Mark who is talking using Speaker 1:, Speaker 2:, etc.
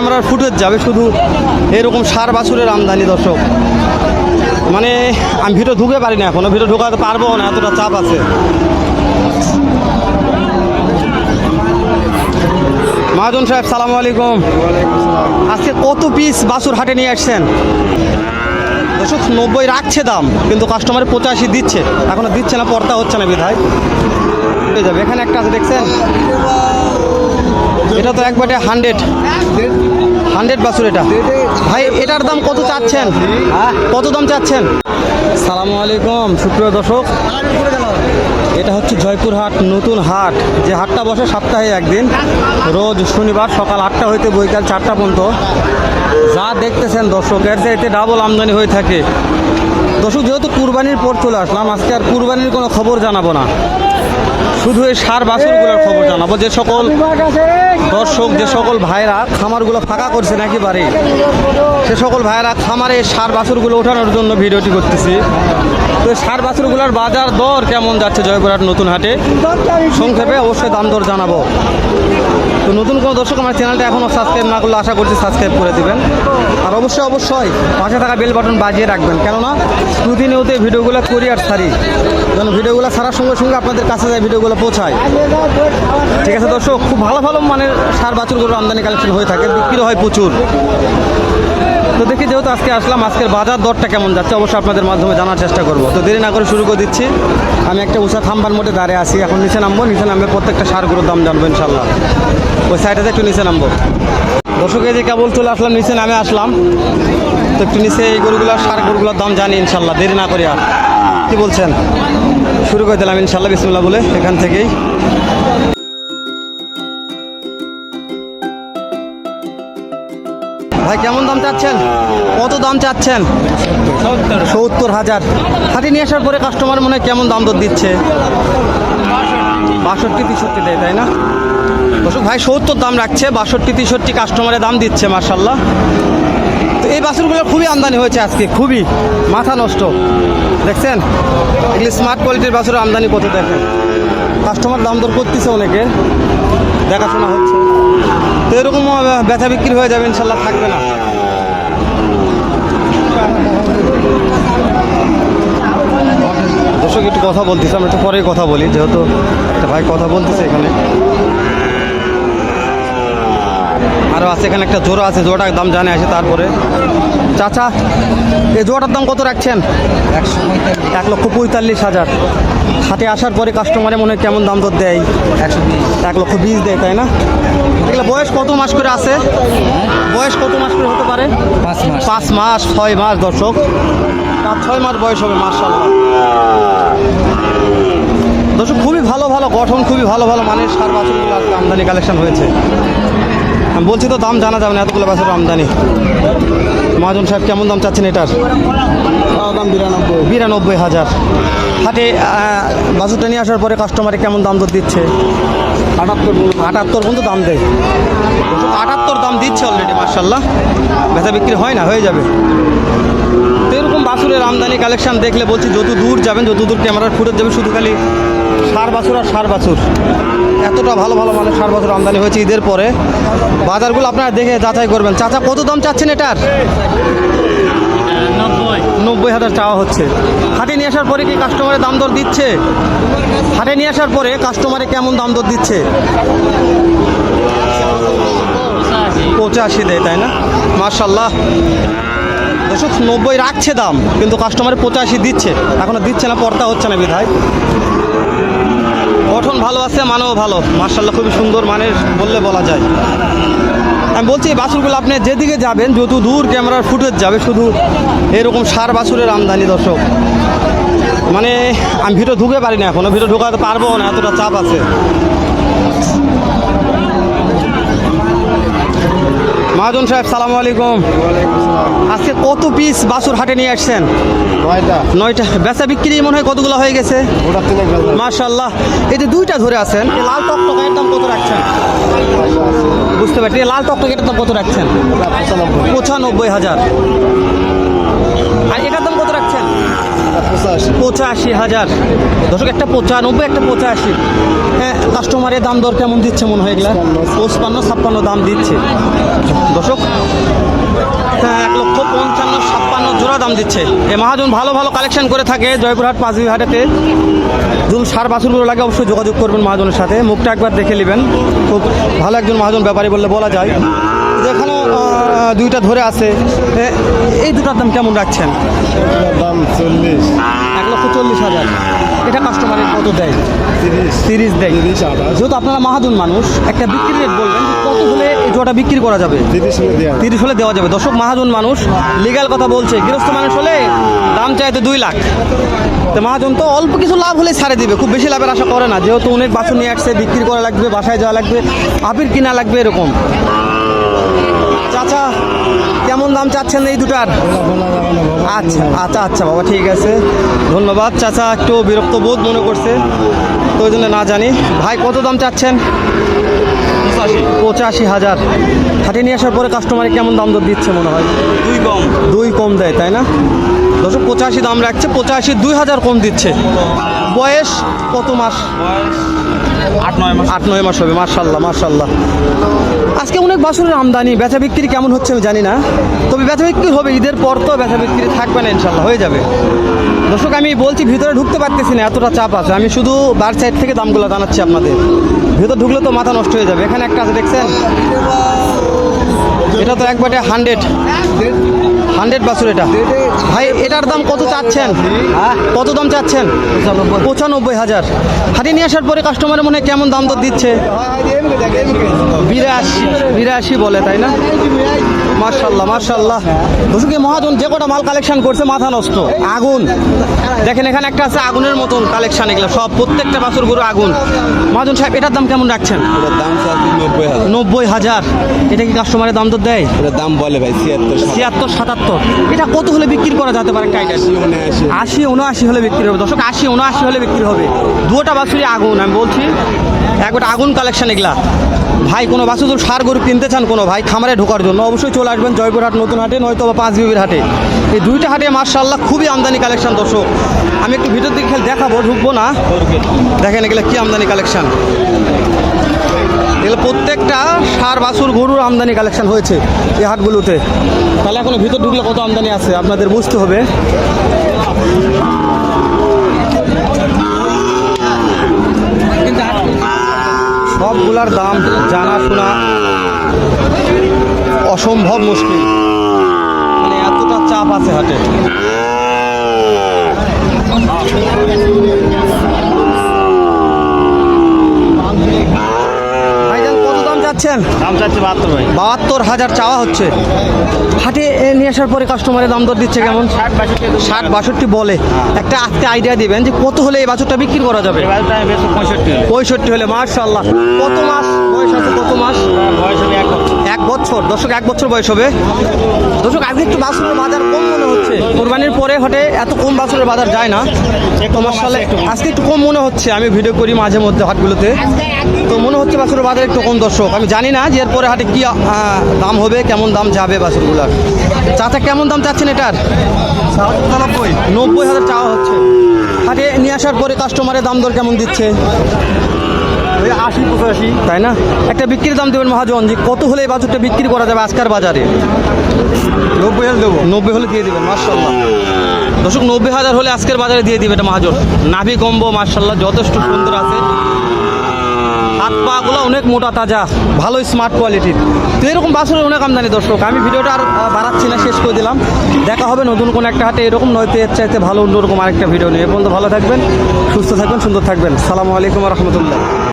Speaker 1: ক্যামেরার ফুটেজ যাবে শুধু এরকম সার বাছুরের আমদানি, দর্শক। মানে আমি ভিডিও ঢুকে পারি না এখনও। ভিডিও ঢুকাতে পারব না, এতটা চাপ আছে। মহাজন সাহেব, সালাম আলাইকুম। আজকে কত পিস বাছুর হাটে নিয়ে আসছেন? দর্শক, নব্বই রাখছে দাম, কিন্তু কাস্টমারে পঁচাশি দিচ্ছে। এখনও দিচ্ছে না, পর্দা হচ্ছে না বিধায়। হয়ে যাবে। এখানে একটা আছে, দেখছেন? এটা তো একবারে হান্ড্রেড হান্ড্রেড বাছুর এটা। ভাই, এটার দাম কত চাচ্ছেন? কত দাম চাচ্ছেন? সালামু আলাইকুম, সুপ্রিয় দর্শক। এটা হচ্ছে জয়পুর হাট নতুন হাট। যে হাটটা বসে সপ্তাহে একদিন, রোজ শনিবার সকাল আটটা হইতে বৈকাল চারটা পর্যন্ত। যা দেখতেছেন দর্শকের যে এতে ডাবল আমদানি হয়ে থাকে। দর্শক, যেহেতু কুরবানির পর চলে আসলাম, আজকে আর কুরবানির কোনো খবর জানাব না। শুধু এই সার বাছুরগুলোর খবর জানাব, যে সকল দর্শক, যে সকল ভাইরা খামারগুলো ফাঁকা করছে নাকি বাড়ি? সে সকল ভাইরা খামারে সার বাছুরগুলো ওঠানোর জন্য ভিডিওটি করতেছি। তো সার বাছুরগুলোর বাজার দর কেমন যাচ্ছে জয়পুরহাট নতুন হাটে? সংক্ষেপে অবশ্যই দাম দর জানাব। তো নতুন কোনো দর্শক আমার চ্যানেলটা এখনও সাবস্ক্রাইব না করলে আশা করছি সাবস্ক্রাইব করে দেবেন। আর অবশ্যই অবশ্যই পাশে থাকা বেল বাটন বাজিয়ে রাখবেন। কেননা, প্রতিনিয়ত ভিডিওগুলো করি আর সারি। যেন ভিডিওগুলো সারার সঙ্গে সঙ্গে আপনাদের কাছে যায়, ভিডিওগুলো পৌঁছায়। ঠিক আছে দর্শক, খুব ভালো ভালো মানের সার বাছুরগুলোর আমদানি কালেকশন হয়ে থাকে, বিক্রি হয় প্রচুর। তো দেখি যেহেতু আজকে আসলাম, আজকের বাজার দরটা কেমন যাচ্ছে অবশ্যই আপনাদের মাধ্যমে জানার চেষ্টা করব। তো দেরি না করে শুরু করে দিচ্ছি। আমি একটা উষা থাম্বার মধ্যে দাঁড়িয়ে আছি, এখন নিচে নামবো, নিচে নামবে প্রত্যেকটা সারগুলোর দাম জানব ইনশাল্লাহ। ওই সাইডে একটু নিচে নামবো। দর্শক, এই যে কেবল চলে আসলাম, নিচে নামে আসলাম। তো একটু নিচে এই গরুগুলোর সার গরুগুলোর দাম জানি ইনশাল্লাহ, দেরি না করি আর কি বলছেন? শুরু করে দিলাম ইনশাল্লাহ, বিসমুল্লাহ বলে, এখান থেকেই। ভাই, কেমন দাম চাচ্ছেন? কত দাম চাচ্ছেন? সত্তর হাজার। হাটে নিয়ে আসার পরে কাস্টমার মনে হয় কেমন দাম দর দিচ্ছে? বাষট্টি, তেষট্টি দেয়, তাই না? দর্শক, ভাই, সত্তর দাম রাখছে, বাষট্টি, তেষট্টি কাস্টমারের দাম দিচ্ছে মার্শাল্লাহ তো এই বাছুরগুলো খুবই আমদানি হয়েছে আজকে, খুবই। মাথা নষ্ট। দেখছেন? এগুলি স্মার্ট কোয়ালিটির বাছুর আমদানি কত দেখেন। কাস্টমার দাম দর করতেছে অনেকে। দেখাশোনা হচ্ছে। তো এরকম ব্যথা বিক্রি হয়ে যাবে, ইনশাল্লাহ থাকবে না। দর্শক, একটু কথা বলতেছে, আমরা একটু পরেই কথা বলি, যেহেতু একটা ভাই কথা বলতেছে এখানে। আরও আছে, এখানে একটা জোড়া আছে, জোড়াটার দাম জানে আছে তারপরে। চাচা এই জোয়াটার দাম কত রাখছেন? এক লক্ষ পঁয়তাল্লিশ হাজার। হাটে আসার পরে কাস্টমারে মনে হয় কেমন দাম দর দেয়? একশো এক লক্ষ বিশ দেয় তাই না? এগুলো বয়স কত মাস করে আছে? বয়স কত মাস করে হতে পারে?
Speaker 2: পাঁচ মাস।
Speaker 1: ছয় মাস দর্শক। পাঁচ ছয় মাস বয়স হবে মার্শাল্লাহ দর্শক খুবই ভালো ভালো গঠন খুবই ভালো ভালো মানের সার বাছুরগুলো আমদানি কালেকশন হয়েছে। বলছি তো দাম জানা যাবে না এতগুলো বাসের আমদানি। মহাজন সাহেব কেমন দাম চাচ্ছেন এটার?
Speaker 2: দাম বিরানব্বই
Speaker 1: বিরানব্বই হাজার। হাটে বাছুরটা নিয়ে আসার পরে কাস্টমারে কেমন দাম দর দিচ্ছে?
Speaker 2: আটাত্তর
Speaker 1: আটাত্তর পর্যন্ত দাম দেয়। আটাত্তর দাম দিচ্ছে অলরেডি মার্শাল্লাহ বেচা বিক্রি হয় না হয়ে যাবে। বাছুরের আমদানি কালেকশন দেখলে বলছি, যত দূর যাবেন, যত দূর ক্যামেরার ফুটেজ যাবে, শুধু খালি সার বাছুর আর সার বাছুর। এতটা ভালো ভালো মানে সার বাছুর আমদানি হয়েছে ঈদের পরে। বাজারগুলো আপনারা দেখে যাচাই করবেন। চাচা, কত দাম চাচ্ছেন এটার? নব্বই হাজার চাওয়া হচ্ছে। হাটে নিয়ে আসার পরে কি কাস্টমারের দাম দর দিচ্ছে? হাটে নিয়ে আসার পরে কাস্টমারে কেমন দাম দর দিচ্ছে? পঁচাশি দেয়, তাই না? মার্শাল্লাহ দর্শক, নব্বই রাখছে দাম, কিন্তু কাস্টমারে পঁচাশি দিচ্ছে। এখনও দিচ্ছে না, পর্দা হচ্ছে না বিধায়। গঠন ভালো আছে, মানও ভালো। মার্শাল্লাহ খুবই সুন্দর মানের বললে বলা যায়। আমি বলছি, এই বাছুরগুলো আপনি যেদিকে যাবেন, যত দূর ক্যামেরার ফুটেজ যাবে, শুধু এরকম সার বাছুরের আমদানি দর্শক। মানে আমি ভিডিও ঢুকে পারি না এখনও। ভিডিও ঢুকাতে পারব না, এতটা চাপ আছে। মহাজন সাহেব সালাম আলাইকুম। আজকে কত পিস বাসুর হাটে নিয়ে আসছেন?
Speaker 2: নয়টা।
Speaker 1: নয়টা। বেচা বিক্রি মনে হয় কতগুলো হয়ে গেছে? মার্শাল্লাহ এই যে দুইটা ধরে আছেন লাল টকটকের দাম কত রাখছেন? বুঝতে পারছি লাল লাল টকটকের দাম কত রাখছেন?
Speaker 2: পঁচানব্বই
Speaker 1: হাজার।
Speaker 2: পঁচাশি।
Speaker 1: হাজার। দর্শক, একটা পঁচানব্বই একটা পঁচাশি। হ্যাঁ কাস্টমারের দাম দর কেমন দিচ্ছে মনে হয় এগুলা? পঁচপান্ন, ছাপ্পান্ন দাম দিচ্ছে। দর্শক হ্যাঁ এক লক্ষ পঞ্চান্ন, ছাপ্পান্ন জোড়া দাম দিচ্ছে। এ মহাজন ভালো ভালো কালেকশন করে থাকে জয়পুরহাট পাঁচবি হাটেতে যদি সার বাছুরগুলো লাগে, অবশ্যই যোগাযোগ করবেন মহাজনের সাথে। মুখটা একবার দেখে নেবেন। খুব ভালো একজন মহাজন ব্যাপারী বললে বলা যায়। দুইটা ধরে আছে। এই দুটার দাম কেমন রাখছেন?
Speaker 2: দাম চল্লিশ।
Speaker 1: এক লক্ষ চল্লিশ হাজার। এটা কাস্টমারের কত দেয়?
Speaker 2: তিরিশ।
Speaker 1: দেয়। যেহেতু আপনারা মাহাজন মানুষ একটা বিক্রি রেট বলবেন কত হলে এই জোড়াটা বিক্রি করা যাবে?
Speaker 2: তিরিশ হলে দেওয়া
Speaker 1: তিরিশ হলে দেওয়া যাবে। দর্শক মাহাজন মানুষ লিগাল কথা বলছে গৃহস্থ মানুষ হলে দাম চাইতে দুই লাখ। তো মাহাজন তো অল্প কিছু লাভ হলে ছাড়ে দিবে খুব বেশি লাভের আশা করে না। যেহেতু অনেক বাছুর নিয়ে আসছে বিক্রি করা লাগবে বাসায় যাওয়া লাগবে আপির কিনা লাগবে এরকম। চাচা কেমন দাম চাচ্ছেন এই দুটার? আচ্ছা আচ্ছা আচ্ছা বাবা ঠিক আছে। ধন্যবাদ। চাচা একটু বিরক্ত বোধ মনে করছে তো ওই জন্য না জানি। ভাই কত দাম চাচ্ছেন? পঁচাশি। হাজার। হাটে নিয়ে আসার পরে কাস্টমারে কেমন দাম দর দিচ্ছে মনে হয়? দুই কম। দুই কম দেয় তাই না? দশক পঁচাশি দাম রাখছে পঁচাশি দুই হাজার কম দিচ্ছে। বয়স কত মাস?
Speaker 3: আট নয় মাস।
Speaker 1: আট নয় মাস হবে মার্শাল্লাহ মার্শাল্লাহ আজকে অনেক বাছুরের আমদানি বেচা বিক্রি কেমন হচ্ছে আমি জানি না। তবে বেচা বিক্রি হবে ঈদের পর তো বেচা বিক্রি থাকবে না ইনশাল্লাহ হয়ে যাবে। দর্শক আমি বলছি ভিতরে ঢুকতে পারতেছি না এতটা চাপ আছে। আমি শুধু বার সাইড থেকে দামগুলো জানাচ্ছি আপনাদের। ভিতর ঢুকলে তো মাথা নষ্ট হয়ে যাবে। এখানে একটা আছে দেখছেন? এটা তো একবারে হান্ড্রেড হান্ড্রেড বাছুর এটা। ভাই এটার দাম কত চাচ্ছেন? কত দাম চাচ্ছেন? পঁচানব্বই। হাজার। হাতে নিয়ে আসার পরে কাস্টমারের মনে হয় কেমন দাম তো দিচ্ছে? বিরাশি বিরাশি বলে তাই না? মার্শাল্লাহ মার্শাল্লাহ দর্শক মহাজন যে কটা মাল কালেকশন করছে মাথা নষ্ট। আগুন। দেখেন এখানে একটা আছে আগুনের মতন কালেকশন এগুলো সব প্রত্যেকটা বাছুর গরু আগুন। মহাজন সাহেব এটার দাম কেমন রাখছেন?
Speaker 2: নব্বই হাজার।
Speaker 1: এটা কি কাস্টমারের দাম দর দেয়?
Speaker 2: এটার দাম বলে ভাই ছিয়াত্তর
Speaker 1: ছিয়াত্তর সাতাত্তর। এটা কত হলে বিক্রি করা যেতে পারে একটা
Speaker 2: আশি উনআশি।
Speaker 1: আশি উনআশি হলে বিক্রি হবে। দর্শক আশি উনআশি হলে বিক্রি হবে। দুটা বাছুরি আগুন আমি বলছি। একটা আগুন কালেকশন এগুলা। ভাই, কোনো বাছুর সার গরু কিনতে চান কোনো ভাই? খামারে ঢোকার জন্য। অবশ্যই চলে আসবেন জয়পুরহাট নতুন হাটে, নয়তো বা পাঁচ বিবির হাটে। এই দুইটা হাটে মার্শাল্লাহ খুবই আমদানি কালেকশন, দর্শক। আমি একটু ভিতর দিকে খেলে দেখাবো, ঢুকবো না। দেখেন এগুলো কি আমদানি কালেকশন। এগুলো প্রত্যেকটা সার বাছুর গরুর আমদানি কালেকশন হয়েছে এই হাটগুলোতে। তাহলে এখনও ভিতর ঢুকলে কত আমদানি আছে? আপনাদের বুঝতে হবে। সবগুলার দাম জানা শোনা অসম্ভব মুশকিল। মানে এতটা চাপ আছে হাটে। ভাইজান কত দাম চাচ্ছেন
Speaker 3: দাম চাচ্ছে বাহাত্তর ভাই।
Speaker 1: বাহাত্তর হাজার চাওয়া হচ্ছে। হাটে নিয়ে আসার পরে কাস্টমারের দাম দর দিচ্ছে কেমন?
Speaker 3: ষাট বাষট্টি
Speaker 1: ষাট বাষট্টি বলে। একটা আজকে আইডিয়া দিবেন যে কত হলে এই বাছুরটা বিক্রি করা যাবে?
Speaker 3: পঁয়ষট্টি হলে।
Speaker 1: মার্শাল্লাহ কত মাস বয়স আছে? কত মাস?
Speaker 3: এক বছর।
Speaker 1: দর্শক এক বছর বয়স হবে। দর্শক আজকে একটু বাছুরের বাজার কম মনে হচ্ছে। পরে হটে এত কম বাছুরের বাজার যায় না।
Speaker 3: একটু
Speaker 1: তোমার সালে
Speaker 3: আছে,
Speaker 1: আজকে একটু কম মনে হচ্ছে আমি ভিডিও করি মাঝে মধ্যে হাটগুলোতে। তো মনে হচ্ছে বাছুরের বাজার একটু কম দর্শক। আমি জানি না যে এরপরে হাটে কি দাম হবে কেমন দাম যাবে বাছুরগুলার। চাচা কেমন দাম চাচ্ছেন এটার? নব্বই নব্বই হাজার চাওয়া হচ্ছে। হাটে নিয়ে আসার পরে কাস্টমারের দাম দর কেমন দিচ্ছে? আশি পঁচাশি। তাই না? একটা বিক্রির দাম দেবেন মহাজন যে কত হলে এই বাছুরটা বিক্রি করা যাবে আজকের বাজারে? নব্বই হাজার দেবো। নব্বই হলে দিয়ে দেবেন মার্শাল্লাহ দর্শক নব্বই হাজার হলে আজকের বাজারে দিয়ে দিবে এটা মহাজন। নাভি কম্বো মার্শাল্লাহ যথেষ্ট সুন্দর আছে। হাত পাগুলো অনেক মোটা তাজা ভালো স্মার্ট কোয়ালিটির। তো এরকম বাছুরের অনেক আমদানি দর্শক। আমি ভিডিওটা আর বাড়াচ্ছি না শেষ করে দিলাম। দেখা হবে নতুন কোনো একটা হাটে এরকম নয়তো এর চাইতে ভালো অন্যরকম আরেকটা ভিডিও নিয়ে। এ পর্যন্ত ভালো থাকবেন সুস্থ থাকবেন সুন্দর থাকবেন। সালামু আলাইকুম রহমতুল্লাহ।